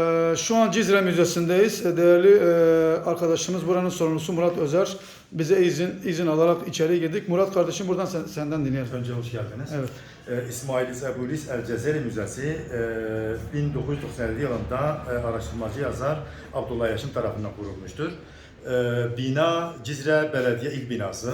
Ee, Şu an Cizre Müzesi'ndeyiz. Ee, Değerli e, arkadaşımız buranın sorumlusu Murat Özer bize izin izin alarak içeri girdik. Murat kardeşim buradan sen- senden dinleyelim. Önce hoş geldiniz. Evet. Ee, İsmail Ebulis El Cezeri Müzesi e, 1997 yılında e, araştırmacı yazar Abdullah Yaşın tarafından kurulmuştur. E, bina Cizre Belediye ilk binası.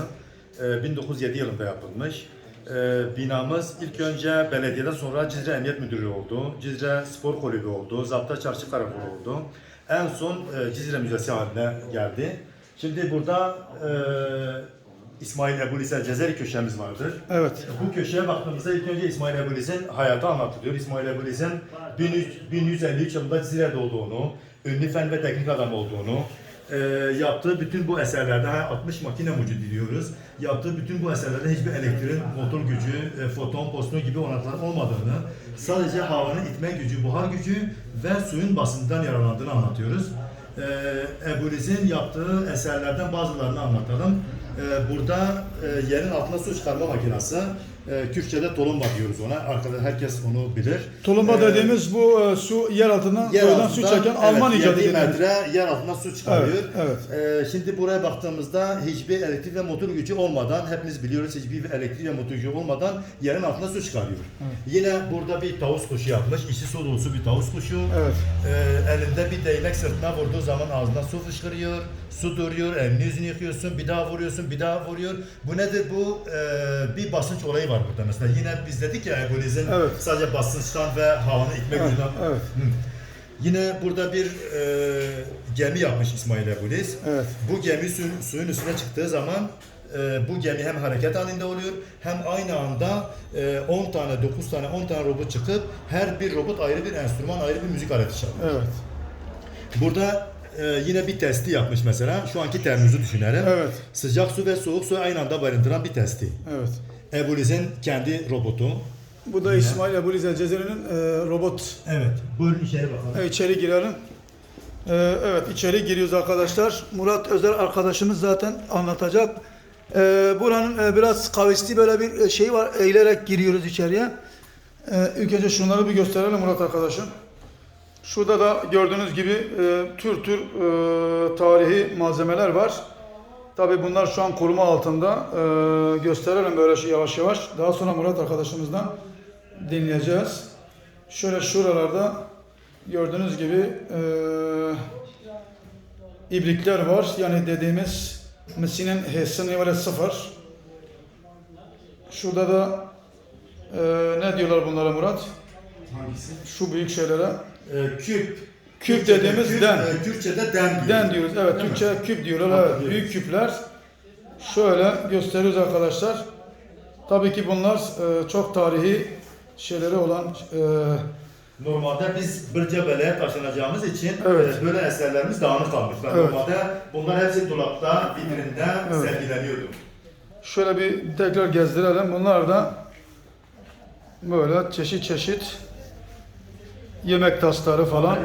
E, 1907 yılında yapılmış. E, binamız ilk önce belediyeden sonra Cizre Emniyet Müdürlüğü oldu. Cizre Spor Kulübü oldu. Zapta Çarşı Karakolu oldu. En son e, Cizre Müzesi haline geldi. Şimdi burada e, İsmail Ebulis El Cezeri köşemiz vardır. Evet. Bu köşeye baktığımızda ilk önce İsmail Ebulis'in hayatı anlatılıyor. İsmail Ebulis'in 1100 1153 yılında Cizre'de olduğunu, ünlü fen ve teknik adam olduğunu, e, yaptığı bütün bu eserlerde ha, 60 makine mucidi diyoruz. Yaptığı bütün bu eserlerde hiçbir elektrik, motor gücü, e, foton, poston gibi olanaklar olmadığını, sadece havanın itme gücü, buhar gücü ve suyun basından yararlandığını anlatıyoruz. E, Ebulis'in yaptığı eserlerden bazılarını anlatalım. E, burada e, yerin altına su çıkarma makinesi, e, Kürtçe'de diyoruz ona. Arkada herkes onu bilir. Tulumba E, dediğimiz bu e, su yer altından yer kuyudan su altından, çeken evet, Alman icadı 7 dediğimiz. metre yer altından su çıkarıyor. Evet, Ee, şimdi buraya baktığımızda hiçbir elektrik ve motor gücü olmadan, hepimiz biliyoruz hiçbir elektrik ve motor gücü olmadan yerin altına su çıkarıyor. Yine burada bir tavus kuşu yapmış, içi su dolusu bir tavus kuşu. Evet. Ee, elinde bir değnek sırtına vurduğu zaman ağzından su fışkırıyor, su duruyor, elini yüzünü yıkıyorsun, bir daha vuruyorsun, bir daha vuruyor. Bu nedir? Bu e, bir basınç olayı var burada mesela. Yine biz dedik ya ebolizm Evet. sadece basınçtan ve havanın itme Evet, gücünden. evet. Hı. Yine burada bir e, gemi yapmış İsmail Ebulis. Evet. Bu gemi su, suyun üstüne çıktığı zaman e, bu gemi hem hareket halinde oluyor hem aynı anda e, 10 tane, 9 tane, 10 tane robot çıkıp her bir robot ayrı bir enstrüman, ayrı bir müzik aleti çalıyor. Evet. Burada e, yine bir testi yapmış mesela. Şu anki termosu düşünelim. Evet. Sıcak su ve soğuk su aynı anda barındıran bir testi. Evet. Ebulis'in kendi robotu. Bu da İsmail Ebu Lizel Cezeri'nin e, robot. Evet. Buyurun içeri bakalım. Evet, içeri girelim. E, evet içeri giriyoruz arkadaşlar. Murat Özer arkadaşımız zaten anlatacak. E, buranın e, biraz kavisli böyle bir e, şey var. Eğilerek giriyoruz içeriye. E, ilk önce şunları bir gösterelim Murat arkadaşım. Şurada da gördüğünüz gibi e, tür tür e, tarihi malzemeler var. Tabi bunlar şu an koruma altında. E, gösterelim böyle şey yavaş yavaş. Daha sonra Murat arkadaşımızdan dinleyeceğiz. Şöyle şuralarda gördüğünüz gibi e, ibrikler var. Yani dediğimiz Messi'nin H'sini böyle sıfır. Şurada da e, ne diyorlar bunlara Murat? Hangisi? Şu büyük şeylere. E, küp. Küp dediğimiz küp, den. e, Kürtçe'de den diyor. Den diyoruz. Evet Değil mi? Türkçe küp diyorlar. Evet. Hatırlıyoruz. Büyük küpler. Şöyle gösteriyoruz arkadaşlar. Tabii ki bunlar e, çok tarihi şeyleri olan e, Normalde biz Bırcabele'ye taşınacağımız için Evet. e, böyle eserlerimiz dağınık kalmışlar. Evet. Normalde bunlar hepsi dolapta, vitrinde Evet. sergileniyordu. Şöyle bir tekrar gezdirelim. Bunlar da böyle çeşit çeşit yemek tasları falan.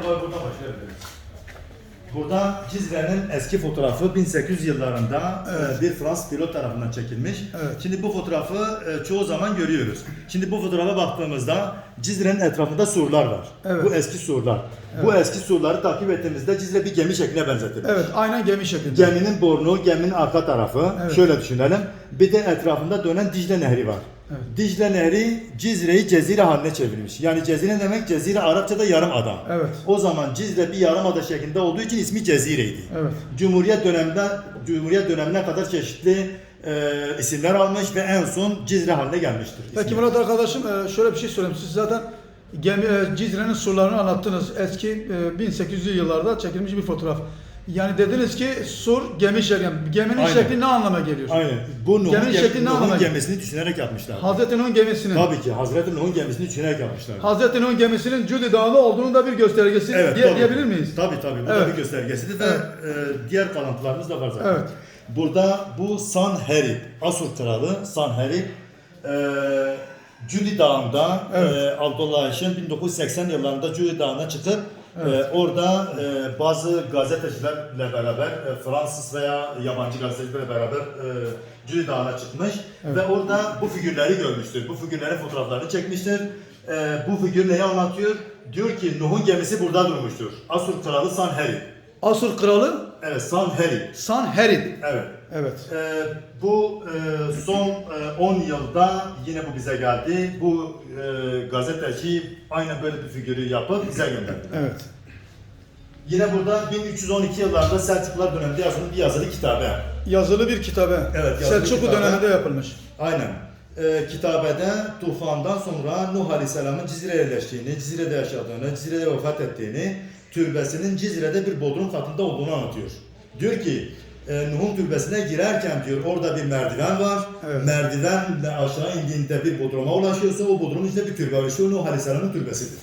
Burada Cizre'nin eski fotoğrafı 1800 yıllarında Evet. e, bir Fransız pilot tarafından çekilmiş. Evet. Şimdi bu fotoğrafı e, çoğu zaman görüyoruz. Şimdi bu fotoğrafa baktığımızda Cizre'nin etrafında surlar var. Evet. Bu eski surlar. Bu eski surları takip ettiğimizde Cizre bir gemi şekline benzetilmiş. Evet, aynen gemi şeklinde. Geminin burnu, geminin arka tarafı. Evet. Şöyle düşünelim. Bir de etrafında dönen Dicle Nehri var. Evet. Dicle Nehri Cizre'yi cezire haline çevirmiş. Yani cezire demek cezire Arapçada yarım ada. Evet. O zaman Cizre bir yarım ada şeklinde olduğu için ismi Cezire'ydi. Evet. Cumhuriyet döneminde Cumhuriyet dönemine kadar çeşitli e, isimler almış ve en son Cizre haline gelmiştir. Peki ismi. Murat arkadaşım e, şöyle bir şey söyleyeyim. Siz zaten gemi, e, Cizre'nin surlarını anlattınız. Eski e, 1800'lü yıllarda çekilmiş bir fotoğraf. Yani dediniz ki sur gemi şekli. Geminin Aynen. şekli ne anlama geliyor? Aynen. Bu Nuh'un, Geminin gem- şekli ne Nuh'un anlama geliyor? gemisini düşünerek yapmışlar. Hazreti Nuh'un gemisinin. Tabii ki Hazreti Nuh'un gemisini düşünerek yapmışlar. Hazreti Nuh'un gemisinin Cudi Dağı'nda olduğunun da bir göstergesi diye, tabii. diyebilir miyiz? Tabii tabii. Bu Evet. da bir göstergesidir ve e, diğer kalıntılarımız da var zaten. Evet. Burada bu Sanherib, Asur kralı Sanherib e, Cudi Dağı'nda Evet. e, Abdullah Eşin 1980 yıllarında Cudi Dağı'na çıkıp e, orada e, bazı gazetecilerle beraber e, Fransız veya yabancı gazetecilerle beraber e, Cudi Dağı'na çıkmış ve orada bu figürleri görmüştür. Bu figürlerin fotoğraflarını çekmiştir. e, bu figür neyi anlatıyor? Diyor ki Nuh'un gemisi burada durmuştur. Asur kralı Sanherib. Asur kralı Evet Sanherib. Sanherib. Evet. Evet. E, bu e, son e, 10 yılda yine bu bize geldi. Bu e, gazeteci aynen böyle bir figürü yapıp bize gönderdi. Evet. Yine burada 1312 yıllarda Selçuklular döneminde yazılı bir yazılı kitabe. Yazılı bir kitabe. Evet, Selçuklu kitabe. döneminde yapılmış. Aynen. Ee, kitabede tufandan sonra Nuh Aleyhisselam'ın Cizire'ye yerleştiğini, Cizire'de yaşadığını, Cizire'de vefat ettiğini, türbesinin Cizire'de bir bodrum katında olduğunu anlatıyor. Diyor ki, e, Nuh'un türbesine girerken diyor orada bir merdiven var. Evet. Merdivenle aşağı indiğinde bir bodruma ulaşıyorsa o bodrumun içinde bir türbe var. İşte Nuh Aleyhisselam'ın türbesidir.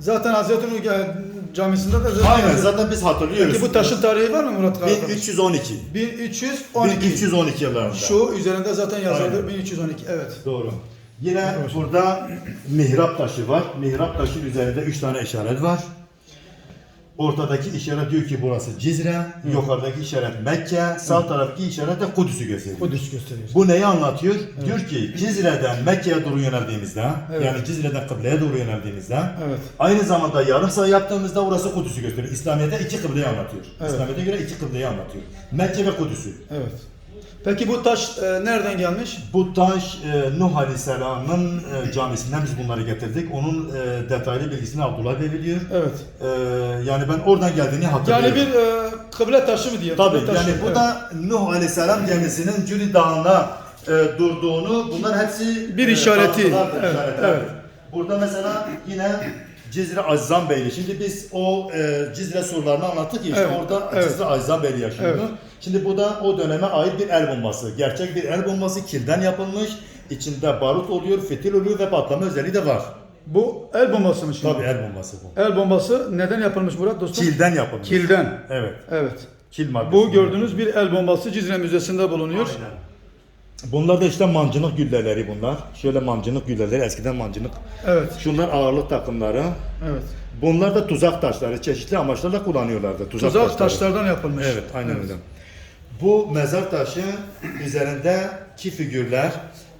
Zaten Hazreti Nur e, camisinde de zaten Aynen zaten biz hatırlıyoruz. Peki bu taşın tarihi var mı Murat Karakan? 1312. 1312. 1312 yıllarında. Şu üzerinde zaten yazılıdır Aynen. 1312. Evet. Doğru. Yine burada mihrap taşı var. Mihrap taşın üzerinde üç tane işaret var. Ortadaki işaret diyor ki burası Cizre, yukarıdaki işaret Mekke, sağ taraftaki işaret de Kudüs'ü gösteriyor. Kudüs gösteriyor. Bu neyi anlatıyor? Diyor ki Cizre'den Mekke'ye doğru yöneldiğimizde, Evet. yani Cizre'den kıbleye doğru yöneldiğimizde, Evet. aynı zamanda yarım saat yaptığımızda orası Kudüs'ü gösteriyor. İslamiyet'te iki kıbleyi anlatıyor. Evet. İslamiyet'e göre iki kıbleyi anlatıyor. Mekke ve Kudüs'ü. Evet. Peki bu taş e, nereden gelmiş? Bu taş e, Nuh Aleyhisselam'ın e, camisinden biz bunları getirdik. Onun e, detaylı bilgisini Abdullah Bey biliyor. Evet. E, yani ben oradan geldiğini hatırlıyorum. Yani bir e, kıble taşı mı diye? Tabii taşı. yani bu da Nuh Aleyhisselam gemisinin Cüli Dağı'nda e, durduğunu bunlar hepsi Bir e, işareti. kanıtlardır, Evet, evet. Burada mesela yine Cizre Azizan Beyli. Şimdi biz o e, Cizre surlarını anlattık ya işte Evet, orada evet. Cizre Azizan Beyli yaşıyordu. Evet. Şimdi bu da o döneme ait bir el bombası. Gerçek bir el bombası kilden yapılmış. İçinde barut oluyor, fitil oluyor ve patlama özelliği de var. Bu el bombası mı şimdi? Tabii el bombası bu. El bombası neden yapılmış Murat dostum? Kilden yapılmış. Kilden. Evet. Evet. Kil maddesi. Bu gördüğünüz bir el bombası Cizre Müzesi'nde bulunuyor. Aynen. Bunlar da işte mancınık gülleleri bunlar. Şöyle mancınık gülleleri, eskiden mancınık. Evet. Şunlar ağırlık takımları. Evet. Bunlar da tuzak taşları. Çeşitli amaçlarla kullanıyorlardı. Tuzak, Tuzak taşları. taşlardan yapılmış. Evet, aynen öyle. Bu mezar taşı üzerindeki figürler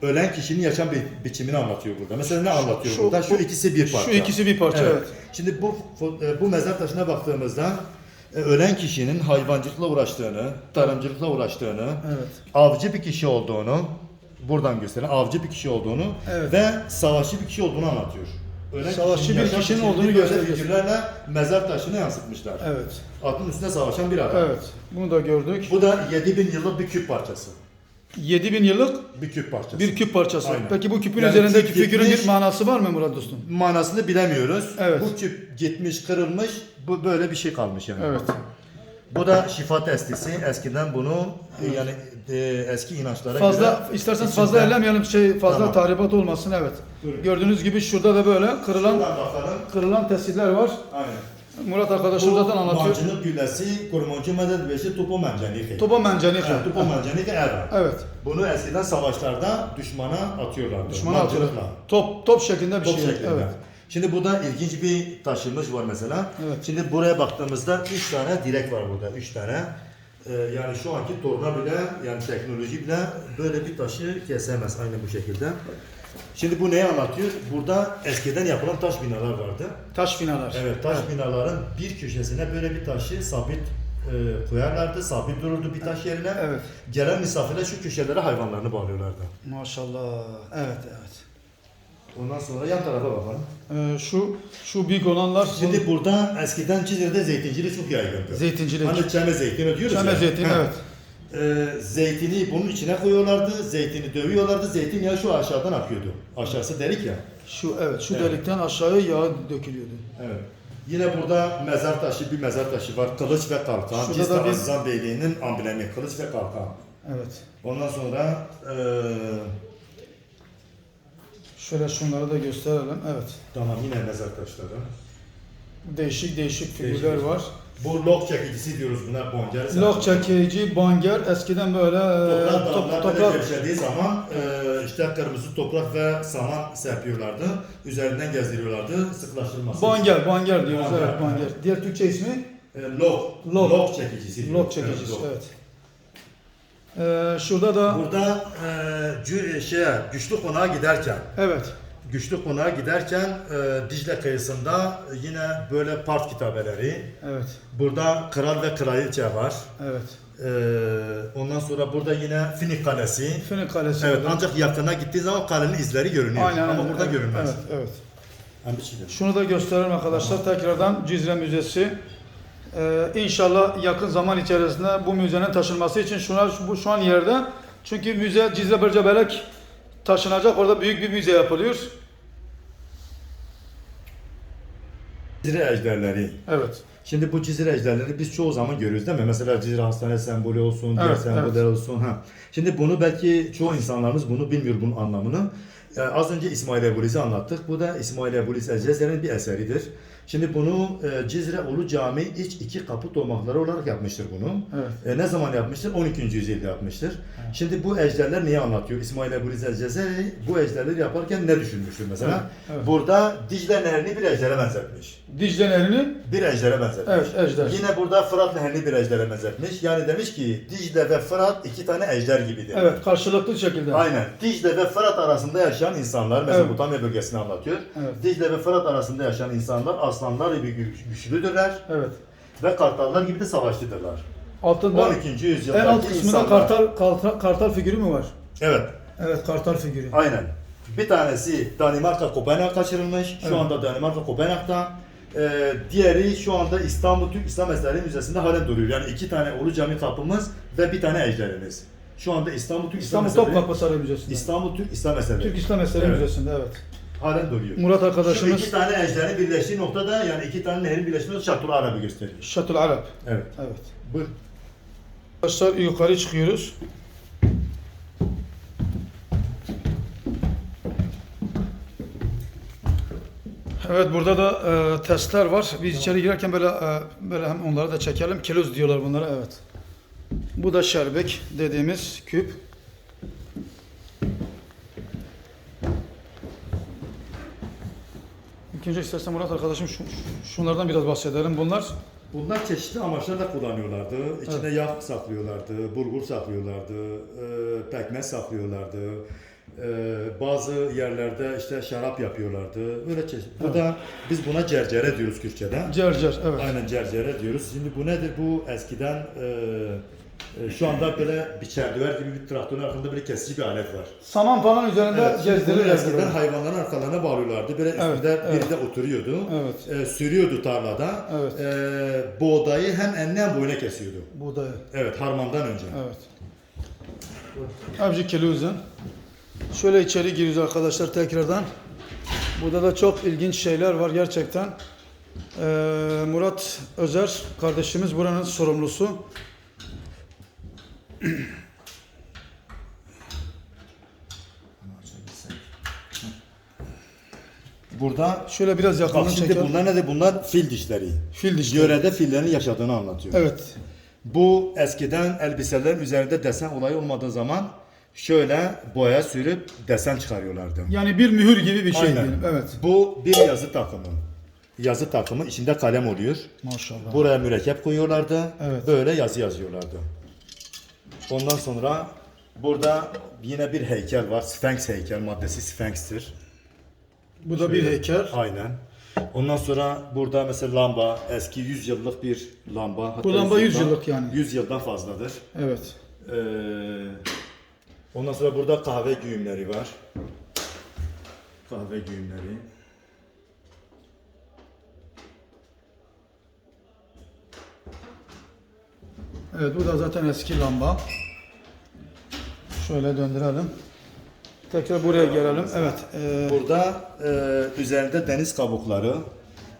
ölen kişinin yaşam bi- biçimini anlatıyor burada. Mesela ne anlatıyor şu- burada? Şu bu- ikisi bir parça. şu ikisi bir parça, evet. Şimdi bu fo- bu mezar taşına baktığımızda e, ölen kişinin hayvancılıkla uğraştığını, tarımcılıkla uğraştığını, Evet. avcı bir kişi olduğunu, buradan gösteren avcı bir kişi olduğunu Evet. ve savaşçı bir kişi olduğunu anlatıyor. Ölen Savaşçı bir kişinin olduğunu gösteriyor. figürlerle mezar taşına yansıtmışlar. Evet. Atın üstünde savaşan bir adam. Evet. Bunu da gördük. Bu da 7000 yıllık bir küp parçası. 7000 yıllık Bir küp parçası. bir küp parçası. Aynen. Peki bu küpün Yani üzerindeki küp figürün gitmiş- bir manası var mı Murat dostum? Manasını bilemiyoruz. Evet. Bu küp gitmiş, kırılmış, bu böyle bir şey kalmış yani. Evet. Bu da şifa testisi. Eskiden bunu e, yani e, eski inançlara Fazla göre isterseniz içinden- fazla ellemeyelim şey fazla Tamam. tahribat olmasın evet. Buyurun. Gördüğünüz gibi şurada da böyle kırılan Şuradan bakalım. kırılan tesirler var. Aynen. Murat arkadaşım zaten anlatıyor. Mancınık güllesi, kurmancı medet beşi topo menceniki. Topa mencenika. Evet, topo menceniki era. Evet. Bunu eskiden savaşlarda düşmana atıyorlardı. Düşmana. Mancınıkla. Top top şeklinde bir Top şey. şeklinde. Evet. Şimdi burada ilginç bir taşınmış var mesela. Evet. Şimdi buraya baktığımızda üç tane direk var burada. Üç tane. Ee, yani şu anki torna bile yani teknoloji bile böyle bir taşı kesemez aynı bu şekilde. Şimdi bu neyi anlatıyor? Burada eskiden yapılan taş binalar vardı. Taş binalar. Evet taş binaların bir köşesine böyle bir taşı sabit e, koyarlardı. Sabit dururdu bir taş yerine. Evet. Gelen misafirler şu köşelere hayvanlarını bağlıyorlardı. Maşallah. Evet evet. Ondan sonra yan tarafa bakalım. Ee, şu şu büyük olanlar Şimdi burada eskiden Cizre'de zeytincilik çok yaygındı. zeytincilik. Hani çeme zeytini diyoruz Çeme ya. zeytini Ha. evet. Ee, zeytini bunun içine koyuyorlardı. Zeytini dövüyorlardı. Zeytinyağı şu aşağıdan akıyordu. Aşağısı delik ya. Şu evet şu Evet. delikten aşağıya yağ dökülüyordu. Evet. Yine burada mezar taşı, bir mezar taşı var. Kılıç ve kalkan. Şurada da bir- Azizan Beyliği'nin amblemi. Kılıç ve kalkan. Evet. Ondan sonra eee Şöyle şunları da gösterelim. Evet. tamam yine mezar taşları. Değişik değişik figürler Değişik. var. Bu lok çekicisi diyoruz buna boncar. Lok çekici, banger eskiden böyle e, Toprak top, toprak gevşediği zaman e, işte kırmızı toprak ve saman serpiyorlardı. Üzerinden gezdiriyorlardı sıklaştırması. banger, banger diyoruz Banger, evet banger. Diğer Türkçe ismi E, lok, Lok. lok, çekicisi. diyoruz. lok çekicisi lok. evet. Ee, şurada da Burada e, cü- şey, güçlü konağa giderken evet. Güçlü Konağa giderken e, Dicle kıyısında yine böyle part kitabeleri. Evet. Burada kral ve kraliçe var. Evet. E, ondan sonra burada yine Finik Kalesi. Finik Kalesi. Evet burada. ancak yakına gittiği zaman kalenin izleri görünüyor. Aynen, Ama evet, burada evet, görünmez. Evet, evet. Hem bir şey Şunu da gösterelim arkadaşlar. Tekrardan Cizre Müzesi. Ee, inşallah yakın zaman içerisinde bu müzenin taşınması için şuna, bu şu an yerde. Çünkü müze Cizre Bırcabelek taşınacak. Orada büyük bir müze yapılıyor. Cizre ejderleri. Evet. Şimdi bu Cizre ejderleri biz çoğu zaman görüyoruz değil mi? Mesela Cizre Hastane sembolü olsun, diğer Evet, semboller olsun. Ha. Şimdi bunu belki çoğu insanlarımız bunu bilmiyor bunun anlamını. Ee, az önce İsmail Ebulis'i anlattık. Bu da İsmail Ebulis Ecezer'in bir eseridir. Şimdi bunu e, Cizre Ulu Camii iç iki kapı tomakları olarak yapmıştır bunu. Evet. E, ne zaman yapmıştır? 12. yüzyılda yapmıştır. Şimdi bu ejderler neyi anlatıyor? İsmail Ebulis Ecezeri bu ejderleri yaparken ne düşünmüştür mesela? Evet, evet. Burada Dicle Nehri'ni bir ejdere benzetmiş. Dicle Nehri'ni Bir ejdere benzetmiş. Evet, ejder. Yine burada Fırat Nehri'ni bir ejdere benzetmiş. Yani demiş ki Dicle ve Fırat iki tane ejder gibidir. evet karşılıklı şekilde. Aynen. Dicle ve Fırat arasında yaşayan insanlar, Mezopotamya Evet. bölgesini anlatıyor. Evet. Dicle ve Fırat arasında yaşayan insanlar aslanlar gibi güç- güçlüdürler Evet. ve kartallar gibi de savaşçıdırlar. Altında 12. yüzyıldaki en alt kısmında insanlar. kartal, kartal, kartal figürü mü var? Evet, Evet kartal figürü. aynen. Bir tanesi Danimarka Kopenhag kaçırılmış. Şu Evet. anda Danimarka Kopenhag'da. Ee, diğeri şu anda İstanbul Türk İslam Eserleri Müzesi'nde halen duruyor. Yani iki tane Ulu Cami kapımız ve bir tane ejderimiz. Şu anda İstanbul Türk İslam İstanbul Eserleri Topkapı Sarayı Müzesi'nde. İstanbul Türk İslam Eserleri. Türk İslam Eserleri Evet. Müzesi'nde evet. Halen duruyor. Murat Şu arkadaşımız iki tane ejderin birleştiği noktada yani iki tane nehrin birleştiği noktada Şatul Arab'ı gösteriyor. Şatul Arap. Evet. Evet. Bu Arkadaşlar yukarı çıkıyoruz. Evet burada da e, testler var. Biz içeri girerken böyle e, böyle hem onları da çekelim. Kiluz diyorlar bunlara evet. Bu da şerbek dediğimiz küp. İkinci istersen Murat arkadaşım şu, şunlardan biraz bahsedelim. Bunlar Bunlar çeşitli amaçlarla kullanıyorlardı. İçine yağ saklıyorlardı, bulgur saklıyorlardı, e, pekmez saklıyorlardı. E, bazı yerlerde işte şarap yapıyorlardı. Böyle çeşit. Bu da biz buna cercere diyoruz Kürtçe'de. cercer evet. Aynen cercere diyoruz. Şimdi bu nedir? Bu eskiden e, e, şu anda böyle biçerdüver gibi bir traktörün arkasında böyle kesici bir alet var. Saman falan üzerinde Evet, gezdirirler. eskiden hayvanların arkalarına bağlıyorlardı. Böyle Evet, üstünde evet. biri de oturuyordu. Evet. E, sürüyordu tarlada. Evet. E, buğdayı hem enine hem boyuna kesiyordu. Buğdayı. Evet, harmandan önce. Evet. Avcı Keluzun. Şöyle içeri giriyoruz arkadaşlar tekrardan. Burada da çok ilginç şeyler var gerçekten. Ee, Murat Özer kardeşimiz buranın sorumlusu. Burada Şöyle biraz bak yakından şimdi çekelim. bunlar nedir? Bunlar fil dişleri. Fil dişleri. Yörede fillerin yaşadığını anlatıyor. Evet. Bu eskiden elbiselerin üzerinde desen olayı olmadığı zaman şöyle boya sürüp desen çıkarıyorlardı. Yani bir mühür gibi bir şey Aynen. diyelim. Evet. Bu bir yazı takımı. Yazı takımı içinde kalem oluyor. Maşallah. Buraya mürekkep koyuyorlardı. Evet. Böyle yazı yazıyorlardı. Ondan sonra burada yine bir heykel var. Sphinx heykel maddesi Sphinx'tir. Bu da bir heykel. Aynen. Ondan sonra burada mesela lamba eski 100 yıllık bir lamba. Hatta Bu lamba 100 yıldan- yıllık yani. 100 yıldan fazladır. Evet. Ee, ondan sonra burada kahve güğümleri var. Kahve güğümleri. Evet bu da zaten eski lamba. Şöyle döndürelim. Tekrar buraya gelelim. Evet. e, Burada e, üzerinde deniz kabukları,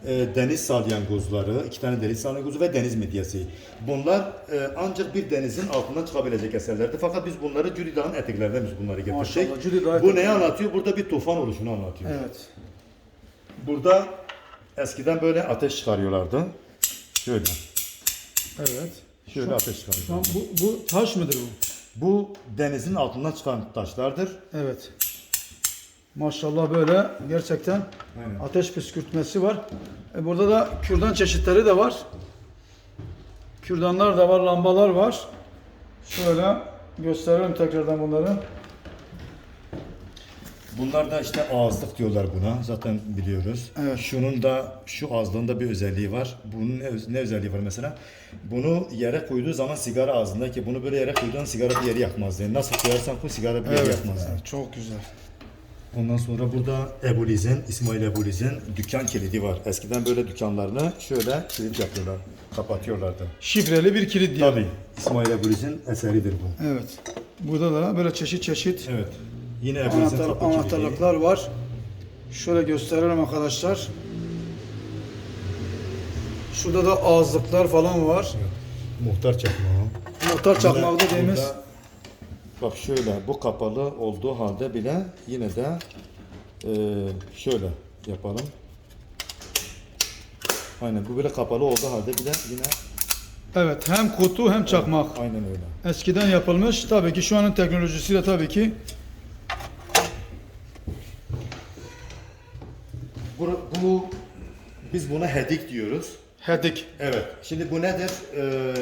e, deniz salyangozları, iki tane deniz salyangozu ve deniz midyesi. Bunlar e, ancak bir denizin altından çıkabilecek eserlerdi. Fakat biz bunları Cudi Dağı'nın eteklerinden biz bunları getirdik. Maşallah, Bu neyi anlatıyor? Burada bir tufan oluşunu anlatıyor. evet. Burada eskiden böyle ateş çıkarıyorlardı. Şöyle. Evet. Şöyle ateş çıkarıyorlardı. an bu, bu taş mıdır bu? Bu denizin altından çıkan taşlardır. Evet. Maşallah böyle gerçekten Aynen. ateş püskürtmesi var. E burada da kürdan çeşitleri de var. Kürdanlar da var, lambalar var. Şöyle gösterelim tekrardan bunları. Bunlar da işte ağızlık diyorlar buna. Zaten biliyoruz. Evet. Şunun da şu ağızlığında bir özelliği var. Bunun ne, ne özelliği var mesela? Bunu yere koyduğu zaman sigara ağzında ki bunu böyle yere koyduğun sigara bir yeri yakmaz diye. Nasıl koyarsan koy sigara bir yeri Evet, yakmaz diye. evet, çok güzel. Ondan sonra burada Ebuliz'in, İsmail Ebuliz'in dükkan kilidi var. Eskiden böyle dükkanlarını şöyle kilit yapıyorlar, kapatıyorlardı. Şifreli bir kilit diye. Tabii İsmail Ebuliz'in eseridir bu. Evet. Burada da böyle çeşit çeşit Evet. Yine anahtar, anahtarlıklar var. Şöyle gösterelim arkadaşlar. Şurada da ağızlıklar falan var. Muhtar çakmağı. Muhtar çakmağı dediğimiz burada- Bak şöyle bu kapalı olduğu halde bile yine de e, şöyle yapalım. Aynen bu böyle kapalı olduğu halde bile yine evet hem kutu hem çakmak. aynen öyle. Eskiden yapılmış. Tabii ki şu anın teknolojisiyle tabii ki Bu, biz buna hedik diyoruz. hedik. Evet. Şimdi bu nedir? Ee,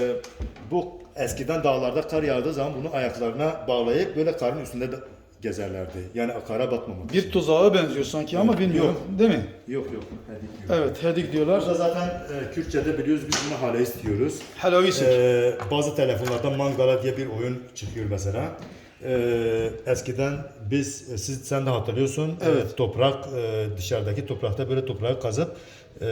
bu eskiden dağlarda kar yağdığı zaman bunu ayaklarına bağlayıp böyle karın üstünde de gezerlerdi. Yani kara batmamak için. Bir tuzağa benziyor sanki ama bilmiyorum. Değil mi? Yok yok. Hedik diyor. Evet hedik diyorlar. Burada zaten e, Kürtçe'de biliyoruz biz buna hale istiyoruz. Helavisik. Ee, bazı telefonlarda Mangala diye bir oyun çıkıyor mesela. Ee, eskiden biz, e, siz sen de hatırlıyorsun, Evet. e, toprak e, dışarıdaki toprakta böyle toprağı kazıp e,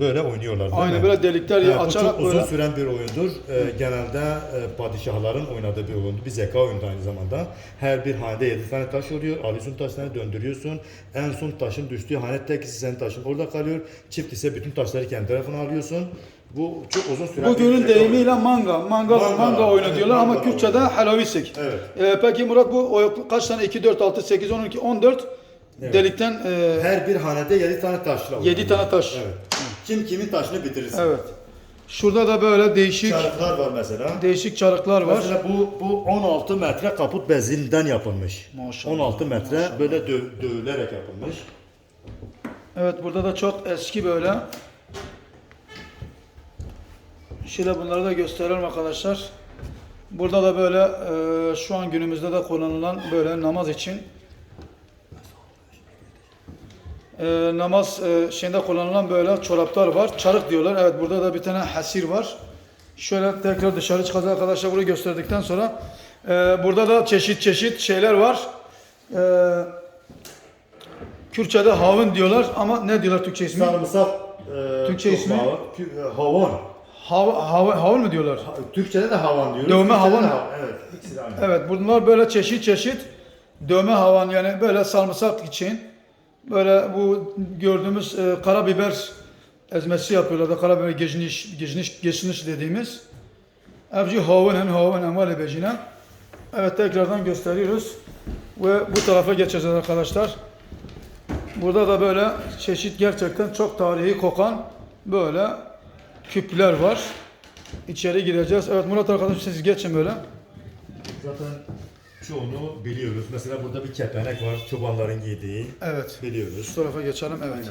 böyle oynuyorlar. değil Aynı mi? böyle delikler Evet, bu açarak çok uzun böyle. süren bir oyundur. Ee, genelde e, padişahların oynadığı bir oyundur. Bir zeka oyunu aynı zamanda. Her bir hanede 7 tane taş oluyor. Alıyorsun taşlarını döndürüyorsun. En son taşın düştüğü hane tek senin taşın orada kalıyor. Çift ise bütün taşları kendi tarafına alıyorsun. Bu çok uzun süren Bugünün zeka deyimiyle manga, manga, Manga, manga, oyunu evet, diyorlar ama Kürtçe'de helavisik. Evet. Ee, peki Murat bu kaç tane? 2, 4, 6, 8, 12, 14 delikten e, Her bir hanede 7 tane taşla olur. Yedi tane taş. Evet. Kim kimin taşını bitirirsin. evet. Şurada da böyle değişik Çarıklar var mesela. değişik çarıklar var. Mesela bu bu 16 metre kaput bezinden yapılmış. Maşallah. 16 metre böyle dö- dövülerek yapılmış. Evet burada da çok eski böyle. Şöyle bunları da gösterelim arkadaşlar. Burada da böyle e, şu an günümüzde de kullanılan böyle namaz için e, namaz e, şeyinde kullanılan böyle çoraplar var. Çarık diyorlar. Evet burada da bir tane hasir var. Şöyle tekrar dışarı çıkacağız arkadaşlar bunu gösterdikten sonra e, burada da çeşit çeşit şeyler var. E, Kürtçe'de havın diyorlar ama ne diyorlar Türkçe ismi? Sarımsak e, Türkçe ismi? bağlı. Havan. Hav, hav, havun mu diyorlar? Türkçe'de de havan diyoruz. Dövme Türkçe'de havan. de Evet. ikisi de aynı. Evet bunlar böyle çeşit çeşit dövme havan yani böyle sarımsak için böyle bu gördüğümüz e, karabiber ezmesi yapıyorlar da karabiber gecniş, gecniş, geçniş dediğimiz. Evci havun hem havun hem vali becine. Evet tekrardan gösteriyoruz. Ve bu tarafa geçeceğiz arkadaşlar. Burada da böyle çeşit gerçekten çok tarihi kokan böyle küpler var. İçeri gireceğiz. Evet Murat arkadaşım siz geçin böyle. Zaten çoğunu biliyoruz. Mesela burada bir kepenek var. Çobanların giydiği. Evet. Biliyoruz. Şu tarafa geçelim. Evet.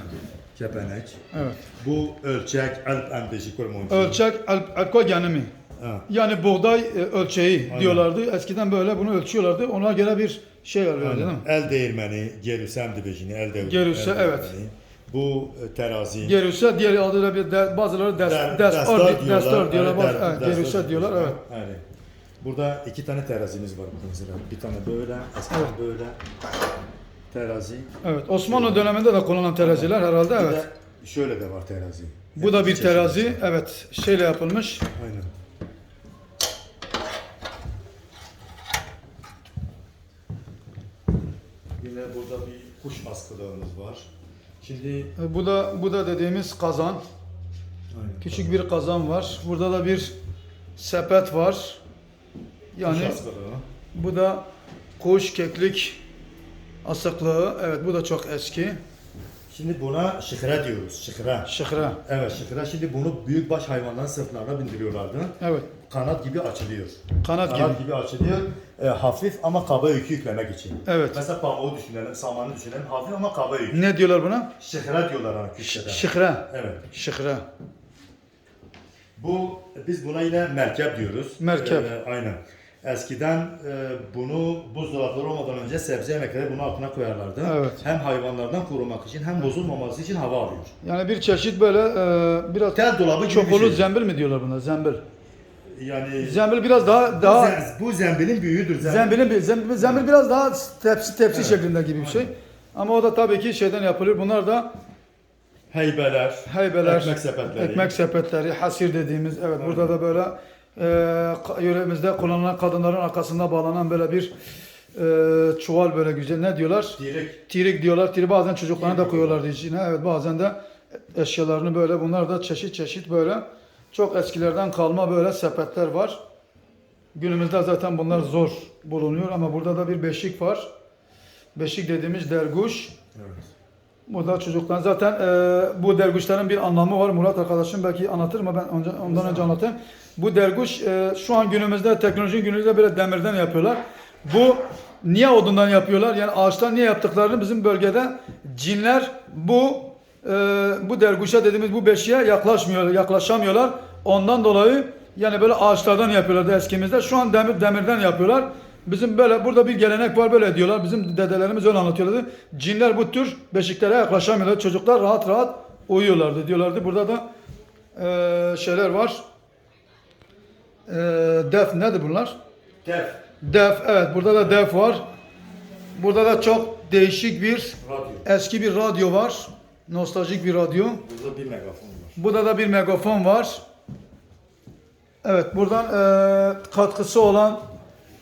Kepenek. Evet. Bu ölçek, alp embeşik hormoncu. Ölçek al- alkol yanı mı? Ha. Yani buğday e, ölçeği Aynen. diyorlardı. Eskiden böyle bunu ölçüyorlardı. Ona göre bir şey alıyorlardı değil mi? El değirmeni, gerüsem dibecini, el değirmeni. Gerüse, el evet. değirmeni. Bu e, terazi. Gerüse diğer adıyla bir de, bazıları des, Der- des, destar destar, destar diyorlar. Evet, Baz- der- evet, destar gerüse diyorlar. Evet. Yani. Burada iki tane terazimiz var burada mesela. Bir tane böyle, eskiden böyle. Terazi. Evet. Osmanlı döneminde de kullanılan teraziler herhalde Bir evet. de şöyle de var terazi. Bu da Yani bir terazi. Evet. Şeyle yapılmış. Aynen. Yine burada bir kuş askılığımız var. Şimdi E, Bu da bu da dediğimiz kazan. Aynen. Küçük bir kazan var. Burada da bir sepet var. Yani kuş askılığı. Bu da kuş, keklik asıklığı. Evet bu da çok eski. Şimdi buna şıkra diyoruz. Şıkra. Şıkra. Evet şıkra. Şimdi bunu büyükbaş hayvanların sırtlarına bindiriyorlardı. Evet. Kanat gibi açılıyor. Kanat gibi. gibi açılıyor. E, hafif ama kaba yükü yüklemek için. Evet. Mesela pamuğu düşünelim, samanı düşünelim. Hafif ama kaba yük. Ne diyorlar buna? Şıkra diyorlar ona Kürtçe'de. Şıkra. Evet. Şıkra. Bu biz buna yine merkep diyoruz. Merkep. Ee, aynen. Eskiden e, bunu buzdolapları olmadan önce sebze yemekleri bunun altına koyarlardı. Evet. Hem hayvanlardan korumak için hem bozulmaması için hava alıyor. Yani bir çeşit böyle e, biraz Tel dolabı gibi çokolu bir şey. zembil mi diyorlar buna? Zembil. Yani Zembil biraz daha daha Zem- bu zembilin büyüğüdür. Zembil. zembilin bir zembil, zembil biraz daha tepsi tepsi şeklinde gibi bir şey. Ama o da tabii ki şeyden yapılıyor. Bunlar da Heybeler, heybeler, ekmek sepetleri. ekmek sepetleri, hasir dediğimiz. Evet, burada da böyle e, ka- yöremizde kullanılan kadınların arkasında bağlanan böyle bir e, çuval böyle güzel. Ne diyorlar? Direkt Tirik diyorlar. Tiri bazen çocuklarına da koyuyorlardı içine. Evet bazen de eşyalarını böyle bunlar da çeşit çeşit böyle çok eskilerden kalma böyle sepetler var. Günümüzde zaten bunlar zor bulunuyor ama burada da bir beşik var. Beşik dediğimiz derguş. Evet. Burada çocuklar zaten e, bu derguşların bir anlamı var. Murat arkadaşım belki anlatır mı? Ben onca- ondan önce anlatayım. Bu derguş e, şu an günümüzde teknolojinin günümüzde böyle demirden yapıyorlar. Bu niye odundan yapıyorlar? Yani ağaçtan niye yaptıklarını bizim bölgede cinler bu e, bu derguşa dediğimiz bu beşiğe yaklaşmıyor, yaklaşamıyorlar. Ondan dolayı yani böyle ağaçlardan yapıyorlardı eskimizde. Şu an demir demirden yapıyorlar. Bizim böyle burada bir gelenek var böyle diyorlar. Bizim dedelerimiz öyle anlatıyorlardı. Cinler bu tür beşiklere yaklaşamıyorlar. Çocuklar rahat rahat uyuyorlardı diyorlardı. Burada da eee, şeyler var. Eee def nedir bunlar? Def, Def evet burada da def var. Burada da çok değişik bir radyo. eski bir radyo var. Nostaljik bir radyo. Burada bir megafon var. Burada da bir megafon var. Evet buradan eee, katkısı olan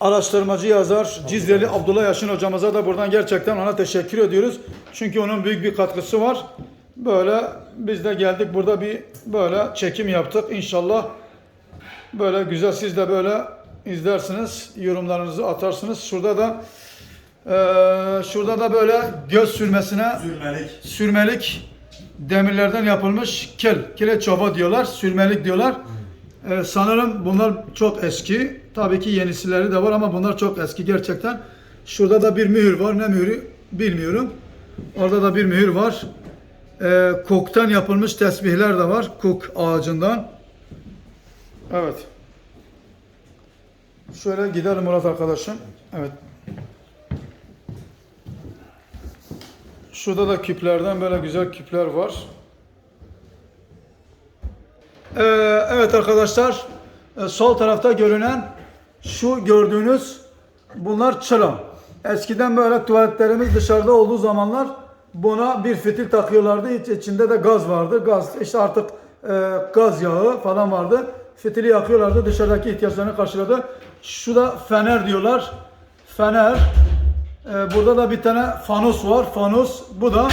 araştırmacı yazar Cizreli Abdullah Yaşın hocamıza da buradan gerçekten ona teşekkür ediyoruz. Çünkü onun büyük bir katkısı var. Böyle biz de geldik burada bir böyle çekim yaptık. İnşallah böyle güzel siz de böyle izlersiniz, yorumlarınızı atarsınız. Şurada da eee, şurada da böyle göz sürmesine Zülmelik. sürmelik demirlerden yapılmış kil. Kile çova diyorlar, sürmelik diyorlar. Ee, sanırım bunlar çok eski. Tabii ki yenisileri de var ama bunlar çok eski gerçekten. Şurada da bir mühür var. Ne mühürü bilmiyorum. Orada da bir mühür var. Ee, koktan yapılmış tesbihler de var. Kuk ağacından. Evet. Şöyle gidelim Murat arkadaşım. Evet. Şurada da küplerden böyle güzel küpler var. Ee, evet arkadaşlar, e, sol tarafta görünen şu gördüğünüz bunlar çıra. Eskiden böyle tuvaletlerimiz dışarıda olduğu zamanlar buna bir fitil takıyorlardı. İç, içinde de gaz vardı. Gaz işte artık e, gaz yağı falan vardı. Fitili yakıyorlardı. Dışarıdaki ihtiyaçlarını karşıladı. Şu da fener diyorlar. Fener. Ee, burada da bir tane fanus var. Fanus. Bu da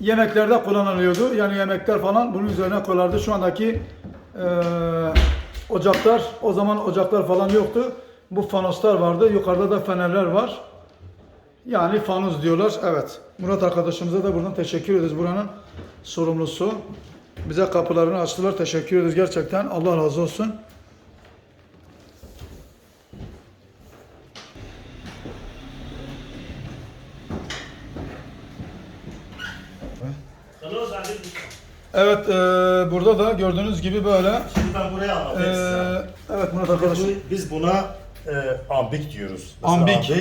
yemeklerde kullanılıyordu. Yani yemekler falan bunun üzerine koyarlardı. Şu andaki e, ocaklar, o zaman ocaklar falan yoktu. Bu fanuslar vardı. Yukarıda da fenerler var. Yani fanus diyorlar. Evet. Murat arkadaşımıza da buradan teşekkür ederiz. Buranın sorumlusu. Bize kapılarını açtılar. Teşekkür ederiz gerçekten. Allah razı olsun. Evet, e, burada da gördüğünüz gibi böyle. Şimdi ben buraya e, anlatayım size. evet Murat arkadaşım. Bu- Biz buna e, ambik diyoruz. Mesela Ambik.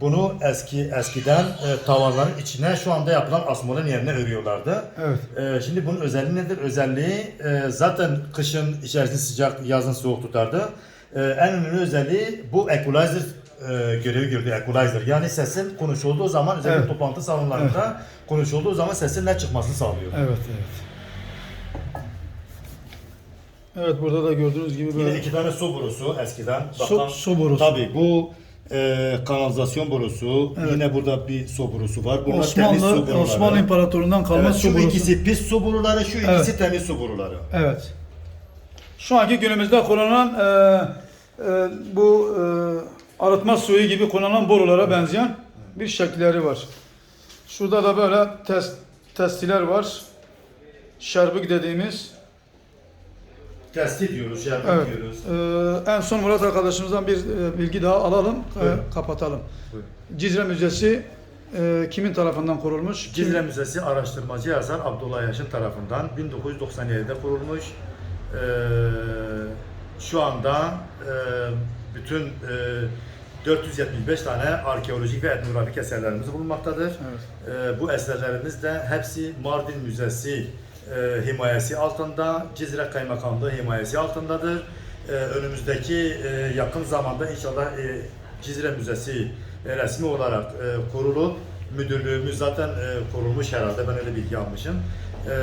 Bunu eski eskiden e, tavanların içine şu anda yapılan asmaların yerine örüyorlardı. Evet. E, şimdi bunun özelliği nedir? Özelliği e, zaten kışın içerisinde sıcak, yazın soğuk tutardı. E, en önemli özelliği bu equalizer e, görevi gördü. Equalizer yani sesin konuşulduğu zaman özellikle Evet. toplantı salonlarında konuşulduğu zaman sesin net çıkmasını sağlıyor. Evet, evet. Evet, burada da gördüğünüz gibi Yine böyle. iki tane su borusu eskiden. Su- su borusu. Tabii bu e, kanalizasyon borusu. Yine burada bir su borusu var. Bunlar temiz su Osmanlı boruları. Osmanlı İmparatorluğundan kalma Evet, su şu borusu. ikisi pis su boruları, şu Evet. ikisi temiz su boruları. Evet. Şu anki günümüzde kullanılan e, e, bu e, arıtma suyu gibi kullanılan borulara benzeyen bir şekilleri var. Şurada da böyle test, testiler var. Şerbük dediğimiz. Testi diyoruz, şerbet Evet. diyoruz. Ee, en son Murat arkadaşımızdan bir e, bilgi daha alalım, e, kapatalım. Buyurun. Cizre Müzesi e, kimin tarafından kurulmuş? Kim- Cizre Müzesi araştırmacı yazar Abdullah Yaşın tarafından 1997'de kurulmuş. Ee, şu anda e, bütün e, 475 tane arkeolojik ve etnografik eserlerimiz bulunmaktadır. Evet. E, bu eserlerimiz de hepsi Mardin Müzesi e, himayesi altında, Cizre Kaymakamlığı himayesi altındadır. E, önümüzdeki e, yakın zamanda inşallah e, Cizre Müzesi e, resmi olarak e, kurulup müdürlüğümüz zaten e, kurulmuş herhalde ben öyle bilgi almışım. E,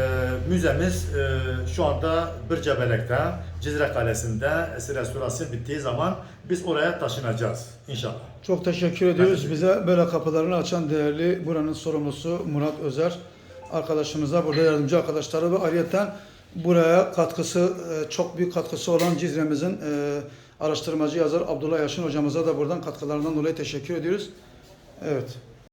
müzemiz e, şu anda Bircebelek'te, Cizre Kalesi'nde restorasyon bittiği zaman biz oraya taşınacağız inşallah. Çok teşekkür ediyoruz. Bize böyle kapılarını açan değerli buranın sorumlusu Murat Özer arkadaşımıza, burada yardımcı arkadaşları ve ayrıca buraya katkısı, e, çok büyük katkısı olan Cizre'mizin e, araştırmacı yazar Abdullah Yaşın hocamıza da buradan katkılarından dolayı teşekkür ediyoruz. Evet.